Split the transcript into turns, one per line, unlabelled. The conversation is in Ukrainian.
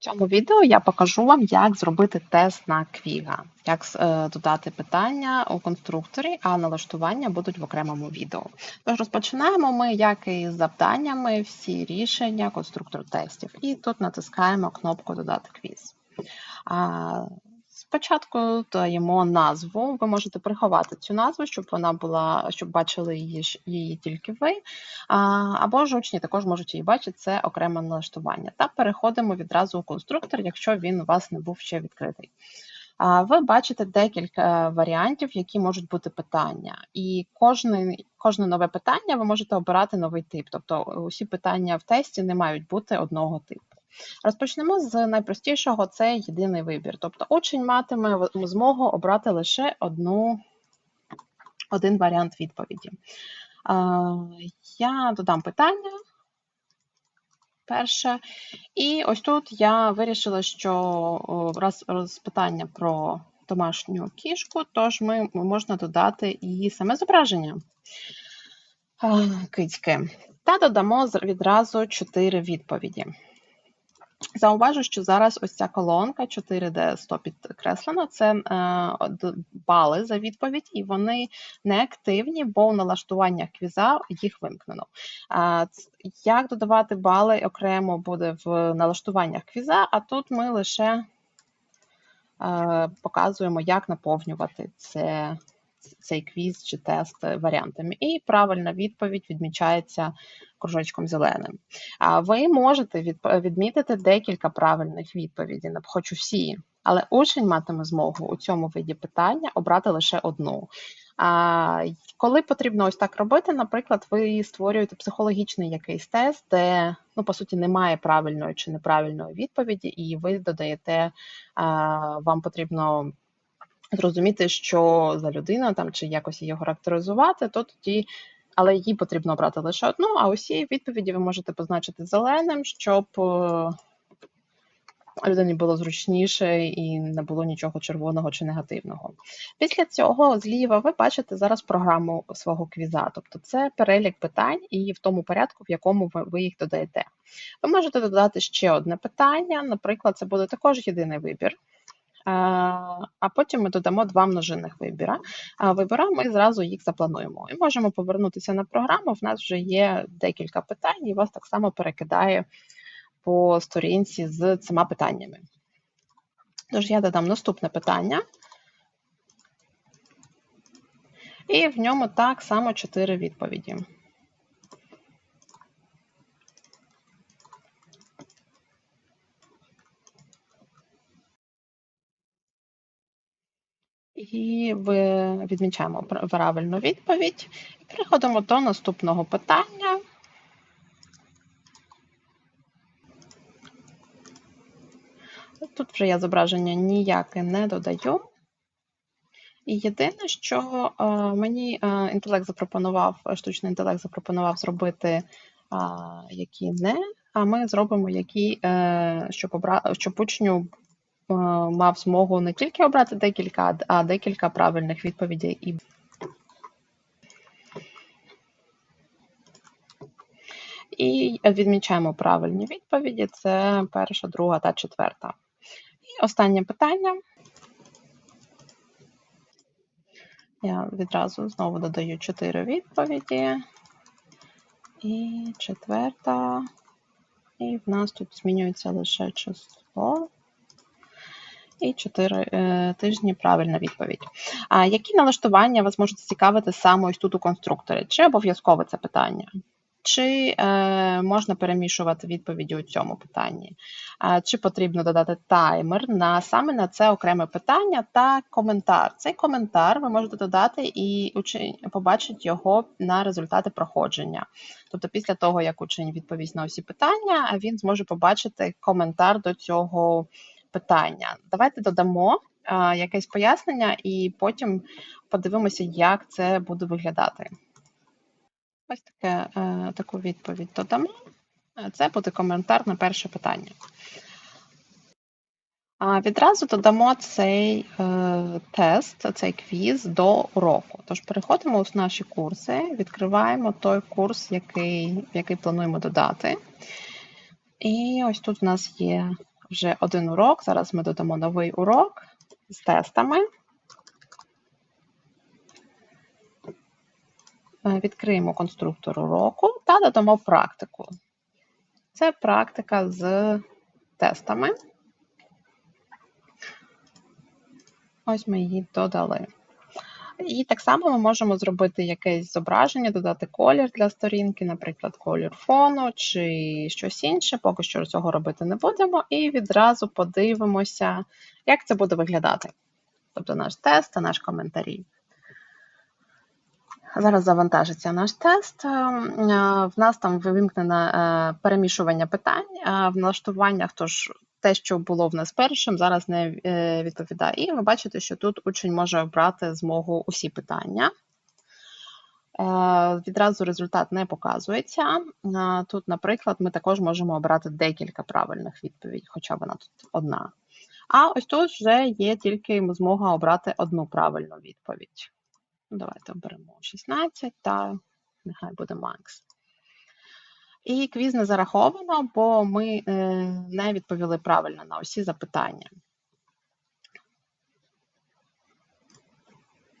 цьому відео я покажу вам, як зробити тест на Квіга, як е, додати питання у конструкторі, а налаштування будуть в окремому відео. Тож розпочинаємо ми, як і з завданнями, всі рішення конструктор тестів. І тут натискаємо кнопку Додати квіз. Спочатку даємо назву. Ви можете приховати цю назву, щоб вона була, щоб бачили її її тільки ви. Або ж учні також можуть її бачити, це окреме налаштування. Та переходимо відразу у конструктор, якщо він у вас не був ще відкритий. Ви бачите декілька варіантів, які можуть бути питання, і кожне, кожне нове питання ви можете обирати новий тип. Тобто усі питання в тесті не мають бути одного типу. Розпочнемо з найпростішого це єдиний вибір. Тобто учень матиме змогу обрати лише одну, один варіант відповіді. Я додам питання. Перше. І ось тут я вирішила, що раз, раз питання про домашню кішку, тож ми можна додати і саме зображення кицьки. Та додамо відразу чотири відповіді. Зауважу, що зараз ось ця колонка 4D 100 підкреслено, це е, бали за відповідь, і вони не активні, бо у налаштуваннях квіза їх вимкнено. Ц- Як додавати бали окремо буде в налаштуваннях квіза, а тут ми лише е, показуємо, як наповнювати це, цей квіз чи тест варіантами. І правильна відповідь відмічається кружочком зеленим. А ви можете відмітити декілька правильних відповідей, нап- хоч усі, але учень матиме змогу у цьому виді питання обрати лише одну. А, коли потрібно ось так робити, наприклад, ви створюєте психологічний якийсь тест, де ну, по суті немає правильної чи неправильної відповіді, і ви додаєте, а, вам потрібно зрозуміти, що за людина там чи якось її характеризувати, то тоді. Але її потрібно обрати лише одну, а усі відповіді ви можете позначити зеленим, щоб е, людині було зручніше і не було нічого червоного чи негативного. Після цього зліва ви бачите зараз програму свого квіза, тобто це перелік питань і в тому порядку, в якому ви, ви їх додаєте. Ви можете додати ще одне питання, наприклад, це буде також єдиний вибір. А потім ми додамо два множинних вибіра. А ми зразу їх заплануємо. І можемо повернутися на програму. В нас вже є декілька питань, і вас так само перекидає по сторінці з цими питаннями. Тож я додам наступне питання. І в ньому так само чотири відповіді. І відмічаємо правильну відповідь. І переходимо до наступного питання. Тут вже я зображення ніяке не додаю. І єдине, що е, мені е, інтелект запропонував, е, штучний інтелект запропонував зробити, які не, а ми зробимо які, щоб, щоб учню мав змогу не тільки обрати декілька, а декілька правильних відповідей і І відмічаємо правильні відповіді: це перша, друга та четверта. І останнє питання. Я відразу знову додаю чотири відповіді. І четверта. І в нас тут змінюється лише число. І 4 е, тижні правильна відповідь. А які налаштування вас можуть цікавити саме ось тут у конструкторі? Чи обов'язкове це питання? Чи е, можна перемішувати відповіді у цьому питанні? А, чи потрібно додати таймер на саме на це окреме питання та коментар? Цей коментар ви можете додати і учень побачить його на результати проходження. Тобто, після того, як учень відповість на усі питання, він зможе побачити коментар до цього питання. Давайте додамо якесь пояснення, і потім подивимося, як це буде виглядати. Ось таке, е, таку відповідь додамо. Е, Це буде коментар на перше питання. А відразу додамо цей е, тест, цей квіз до уроку. Тож переходимо в наші курси, відкриваємо той курс, який, який плануємо додати. І ось тут в нас є вже один урок. Зараз ми додамо новий урок з тестами. Е, Відкриємо конструктор уроку та додамо практику. Це практика з тестами. Ось ми її додали. І так само ми можемо зробити якесь зображення, додати колір для сторінки, наприклад, колір фону чи щось інше. Поки що цього робити не будемо, і відразу подивимося, як це буде виглядати. Тобто наш тест та наш коментарі. Зараз завантажиться наш тест. Е, В нас там вимкнене е, перемішування питань в налаштуваннях, тож те, що було в нас першим, зараз не е, відповідає. І ви бачите, що тут учень може обрати змогу усі питання. Е, Відразу результат не показується. Е, Тут, наприклад, ми також можемо обрати декілька правильних відповідей, хоча вона тут одна. А ось тут вже є тільки змога обрати одну правильну відповідь. Ну, Давайте оберемо 16 та нехай буде Макс. І квіз не зараховано, бо ми е, не відповіли правильно на усі запитання.